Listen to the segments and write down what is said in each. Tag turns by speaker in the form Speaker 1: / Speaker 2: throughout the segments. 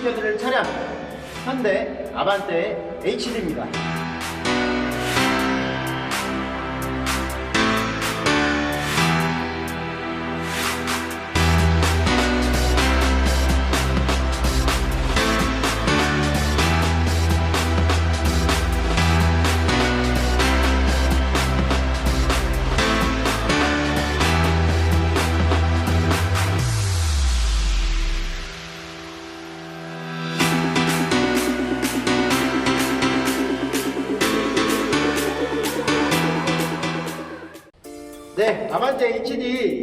Speaker 1: 소개시켜드릴 차량 현대 아반떼 HD입니다.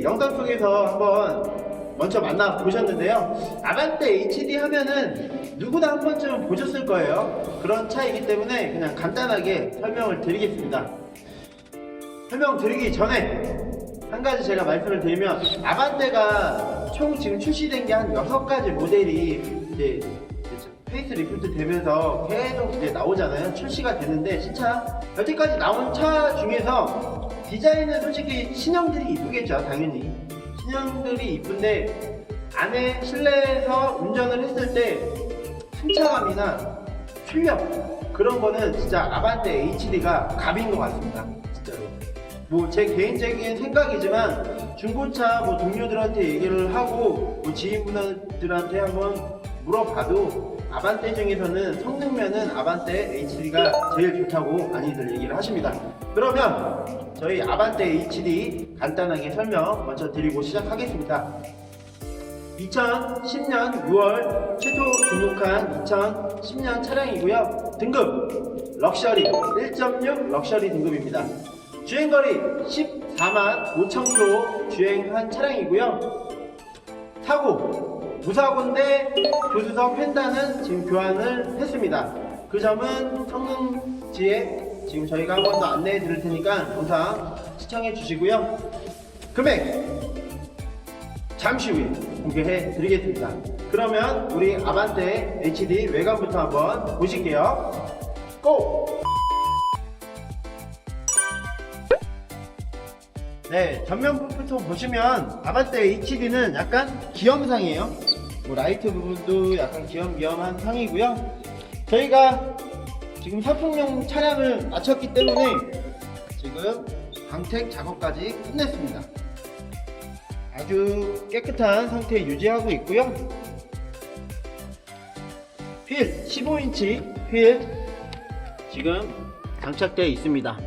Speaker 1: 영상 속에서 한번 먼저 만나 보셨는데요. 아반떼 HD 하면은 누구나 한 번쯤 보셨을 거예요. 그런 차이기 때문에 그냥 간단하게 설명을 드리겠습니다. 설명 드리기 전에 한 가지 제가 말씀을 드리면 아반떼가 총 지금 출시된 게한 여섯 가지 모델이 이제 페이스 리프트 되면서 계속 이제 나오잖아요. 출시가 되는데 신차 여태까지 나온 차 중에서 디자인은 솔직히 신형들이 이쁘겠죠, 당연히. 신형들이 이쁜데 안에 실내에서 운전을 했을 때 승차감이나 출력 그런 거는 진짜 아반떼 HD가 갑인 것 같습니다. 진짜로. 뭐 제 개인적인 생각이지만 중고차 뭐 동료들한테 얘기를 하고 뭐 지인분들한테 한번 물어봐도 아반떼 중에서는 성능면은 아반떼 HD가 제일 좋다고 많이들 얘기를 하십니다. 그러면 저희 아반떼 HD 간단하게 설명 먼저 드리고 시작하겠습니다. 2010년 6월 최초 등록한 2010년 차량이고요. 등급 럭셔리 1.6 럭셔리 등급입니다. 주행거리 14만 5천 킬로 주행한 차량이고요. 사고 무사고인데 조수석 펜단은 지금 교환을 했습니다. 그 점은 성능지에 지금 저희가 한 번 더 안내해 드릴 테니까 영상 시청해 주시고요. 금액 잠시 후에 공개해 드리겠습니다. 그러면 우리 아반떼 HD 외관부터 한번 보실게요. 고! 네, 전면부터 보시면 아반떼 HD는 약간 기염상이에요. 뭐 라이트 부분도 약간 기염기염한 상이고요. 저희가 지금 사품용 차량을 마쳤기 때문에 지금 광택 작업까지 끝냈습니다. 아주 깨끗한 상태 유지하고 있고요. 휠 15인치 휠 지금 장착되어 있습니다.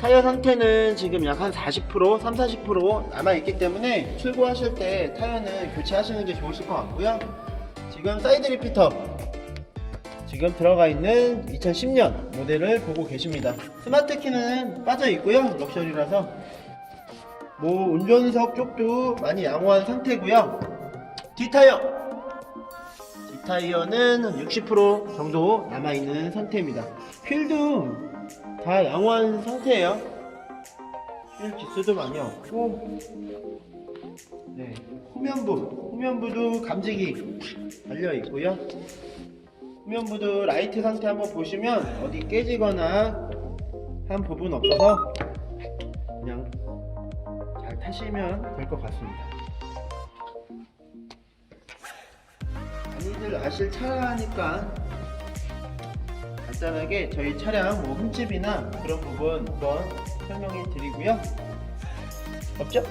Speaker 1: 타이어 상태는 지금 약 한 40%, 3, 40% 남아있기 때문에 출고하실 때 타이어는 교체하시는 게 좋으실 것 같고요. 지금 사이드 리피터 지금 들어가 있는 2010년 모델을 보고 계십니다. 스마트 키는 빠져 있고요. 럭셔리라서 뭐 운전석 쪽도 많이 양호한 상태고요. 뒷타이어 뒷타이어는 60% 정도 남아 있는 상태입니다. 휠도 다 양호한 상태예요. 휠 기스도 많이 없고 네 후면부 후면부도 감지기 달려 있고요. 후면부도 라이트 상태 한번 보시면 어디 깨지거나 한 부분 없어서 그냥 잘 타시면 될 것 같습니다. 많이들 아실 차라니까 간단하게 저희 차량 뭐 흠집이나 그런 부분 한번 설명해 드리고요. 없죠?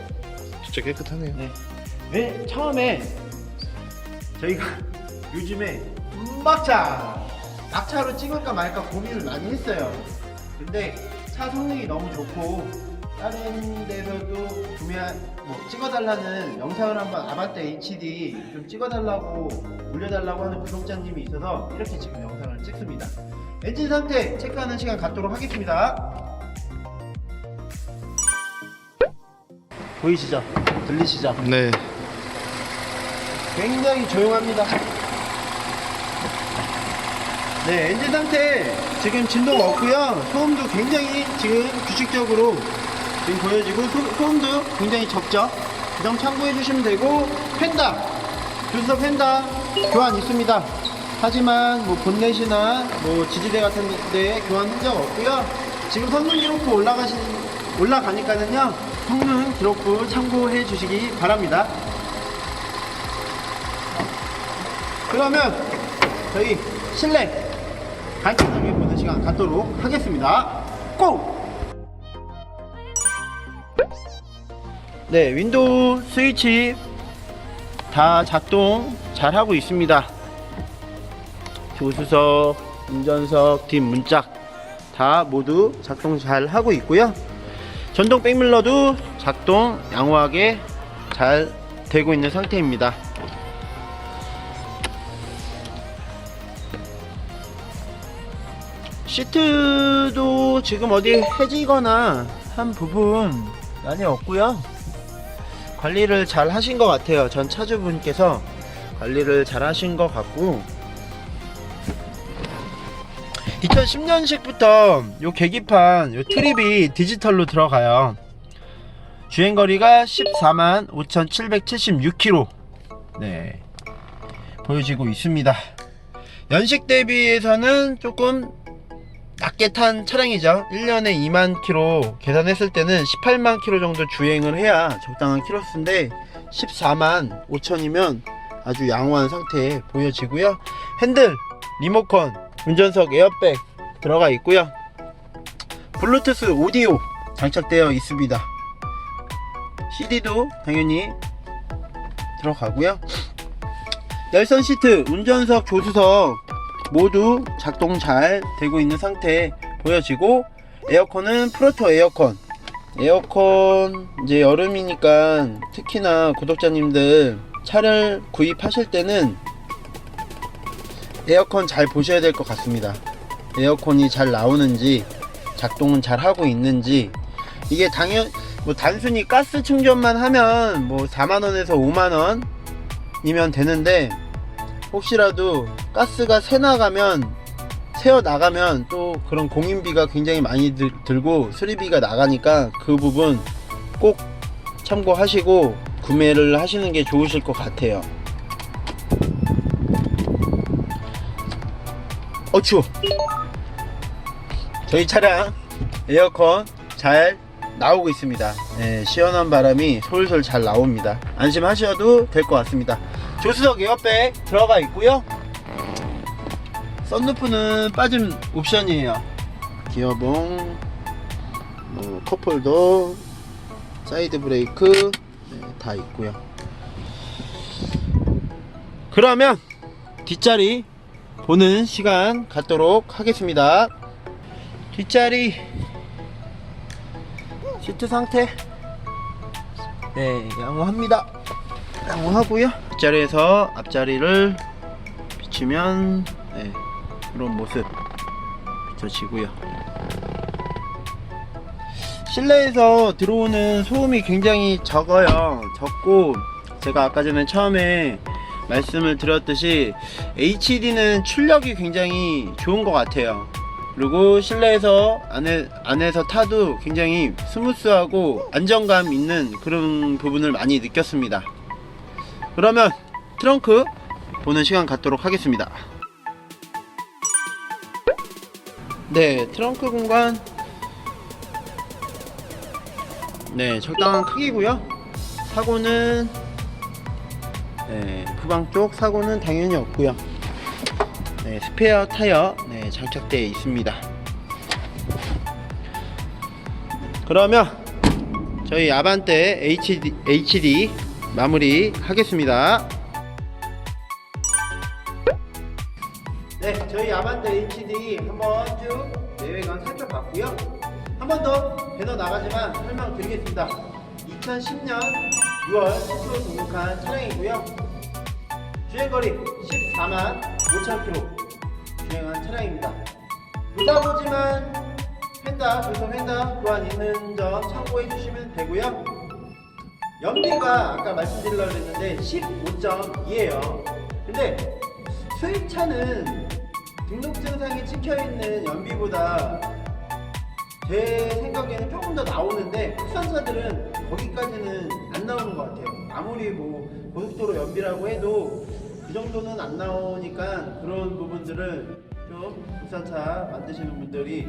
Speaker 2: 진짜 깨끗하네요.
Speaker 1: 네. 왜 처음에 저희가 요즘에 막차 막차로 찍을까 말까 고민을 많이 했어요. 근데 차 성능이 너무 좋고 다른 데서도 구매한 뭐 찍어달라는 영상을 한번 아반떼 HD 좀 찍어달라고 올려달라고 하는 구독자님이 있어서 이렇게 지금 영상을 찍습니다. 엔진 상태 체크하는 시간 갖도록 하겠습니다. 보이시죠? 들리시죠?
Speaker 2: 네.
Speaker 1: 굉장히 조용합니다. 네, 엔진 상태 지금 진동가 없고요. 소음도 굉장히 지금 규칙적으로 지금 보여지고 소, 음도 굉장히 적죠. 그 점 참고해 주시면 되고 펜다 주석 펜다 교환 있습니다. 하지만 뭐 본넷이나 뭐 지지대 같은 데 교환 흔적 없고요. 지금 성능 기록부 올라가신 올라가니까는요. 성능 기록부 참고해 주시기 바랍니다. 그러면 저희 실내 간단하게 보는 시간 갖도록 하겠습니다. 고! 네, 윈도우 스위치 다 작동 잘 하고 있습니다. 조수석, 운전석, 뒷 문짝 다 모두 작동 잘 하고 있고요. 전동 백밀러도 작동 양호하게 잘 되고 있는 상태입니다. 시트도 지금 어디 해지거나 한 부분 많이 없고요. 관리를 잘 하신 것 같아요. 전 차주분께서 관리를 잘 하신 것 같고 2010년식부터 요 계기판 요 트립이 디지털로 들어가요. 주행거리가 14만 5,776km 네 보여지고 있습니다. 연식 대비해서는 조금 낮게 탄 차량이죠. 1년에 2만 킬로 계산했을 때는 18만 킬로 정도 주행을 해야 적당한 킬로수인데 14만 5천이면 아주 양호한 상태에 보여지고요. 핸들, 리모컨, 운전석 에어백 들어가 있고요. 블루투스 오디오 장착되어 있습니다. CD도 당연히 들어가고요. 열선 시트, 운전석, 조수석 모두 작동 잘 되고 있는 상태 보여지고 에어컨은 프로토 에어컨. 에어컨 이제 여름이니까 특히나 구독자님들 차를 구입하실 때는 에어컨 잘 보셔야 될 것 같습니다. 에어컨이 잘 나오는지 작동은 잘 하고 있는지. 이게 당연 뭐 단순히 가스 충전만 하면 뭐 4만원에서 5만원이면 되는데 혹시라도 가스가 새 나가면 새어 나가면 또 그런 공인비가 굉장히 많이 들, 들고 수리비가 나가니까 그 부분 꼭 참고하시고 구매를 하시는 게 좋으실 것 같아요. 어 추워. 저희 차량 에어컨 잘 나오고 있습니다. 네, 시원한 바람이 솔솔 잘 나옵니다. 안심하셔도 될 것 같습니다. 조수석 에어백 들어가 있고요. 썬루프는 빠진 옵션이에요. 기어봉, 뭐 컵홀더, 사이드 브레이크 네, 다 있고요. 그러면 뒷자리 보는 시간 갖도록 하겠습니다. 뒷자리 시트 상태 네 양호합니다. 양호하고요. 뒷자리에서 앞자리를 비추면 네, 이런 모습 비춰지고요. 실내에서 들어오는 소음이 굉장히 적어요. 적고 제가 아까 전에 처음에 말씀을 드렸듯이 HD는 출력이 굉장히 좋은 것 같아요. 그리고 실내에서 안에, 안에서 타도 굉장히 스무스하고 안정감 있는 그런 부분을 많이 느꼈습니다. 그러면 트렁크 보는 시간 갖도록 하겠습니다. 네, 트렁크 공간 네, 적당한 크기고요. 사고는 네, 후방 쪽 사고는 당연히 없고요. 네, 스페어 타이어 네, 장착되어 있습니다. 그러면 저희 아반떼 HD, HD 마무리 하겠습니다. 네, 저희 아반떼 HD 한번 쭉 내외관 살펴봤고요. 한 번 더 배너 나가지만 설명드리겠습니다. 2010년 6월 10km 등록한 차량이고요. 주행거리 14만 5천 km 주행한 차량입니다. 무사고지만 펜다, 조성 펜다 교환 있는 점 참고해 주시면 되고요. 연비가 아까 말씀드리려고 했는데 15.2예요. 근데 수입차는 등록증상에 찍혀있는 연비보다 제 생각에는 조금 더 나오는데 국산차들은 거기까지는 안 나오는 것 같아요. 아무리 뭐 고속도로 연비라고 해도 그 정도는 안 나오니까 그런 부분들을 좀 국산차 만드시는 분들이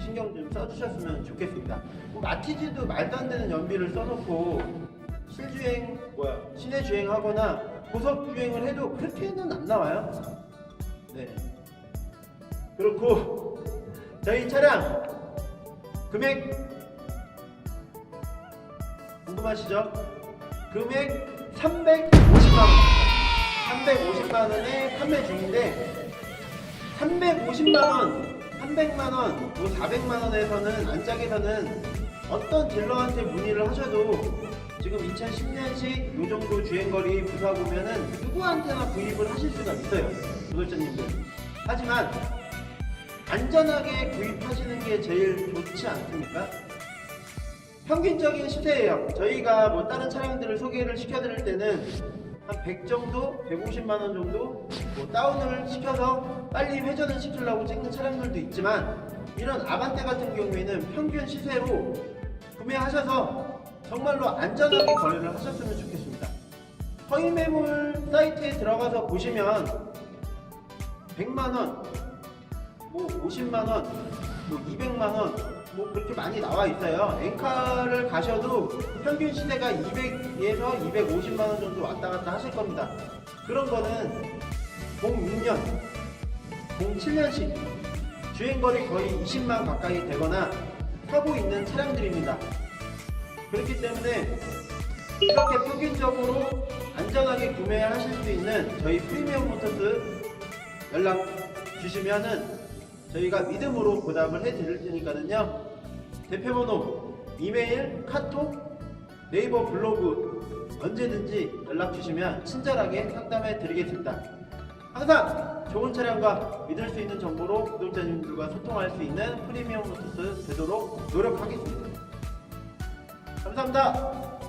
Speaker 1: 신경 좀 써주셨으면 좋겠습니다. 뭐 마티즈도 말도 안 되는 연비를 써놓고 실주행 뭐야 시내 주행하거나 고속 주행을 해도 그렇게는 안 나와요. 네. 그렇고 저희 차량 금액 궁금하시죠? 금액 350만 원. 350만 원에 판매 중인데 350만 원, 300만 원, 뭐 400만 원에서는 안짝에서는 어떤 딜러한테 문의를 하셔도 지금 2010년식 요 정도 주행거리 부사 보면은 누구한테나 구입을 하실 수가 있어요. 구독자님들. 하지만 안전하게 구입하시는 게 제일 좋지 않습니까? 평균적인 시세예요. 저희가 뭐 다른 차량들을 소개를 시켜드릴 때는 한 100 정도, 150만 원 정도 뭐 다운을 시켜서 빨리 회전을 시키려고 찍는 차량들도 있지만 이런 아반떼 같은 경우에는 평균 시세로 구매하셔서 정말로 안전하게 거래를 하셨으면 좋겠습니다. 허위 매물 사이트에 들어가서 보시면 100만 원, 뭐 50만 원, 뭐 200만 원, 뭐 그렇게 많이 나와 있어요. 엔카를 가셔도 평균 시세가 200에서 250만 원 정도 왔다 갔다 하실 겁니다. 그런 거는 06년, 07년식 주행거리 거의 20만 가까이 되거나 타고 있는 차량들입니다. 그렇기 때문에 이렇게 평균적으로 안전하게 구매하실 수 있는 저희 프리미엄 모터스 연락 주시면은 저희가 믿음으로 보답을 해 드릴 테니까는요. 대표번호, 이메일, 카톡, 네이버 블로그 언제든지 연락 주시면 친절하게 상담해 드리겠습니다. 항상 좋은 차량과 믿을 수 있는 정보로 구독자님들과 소통할 수 있는 프리미엄 모터스 되도록 노력하겠습니다. 감사합니다.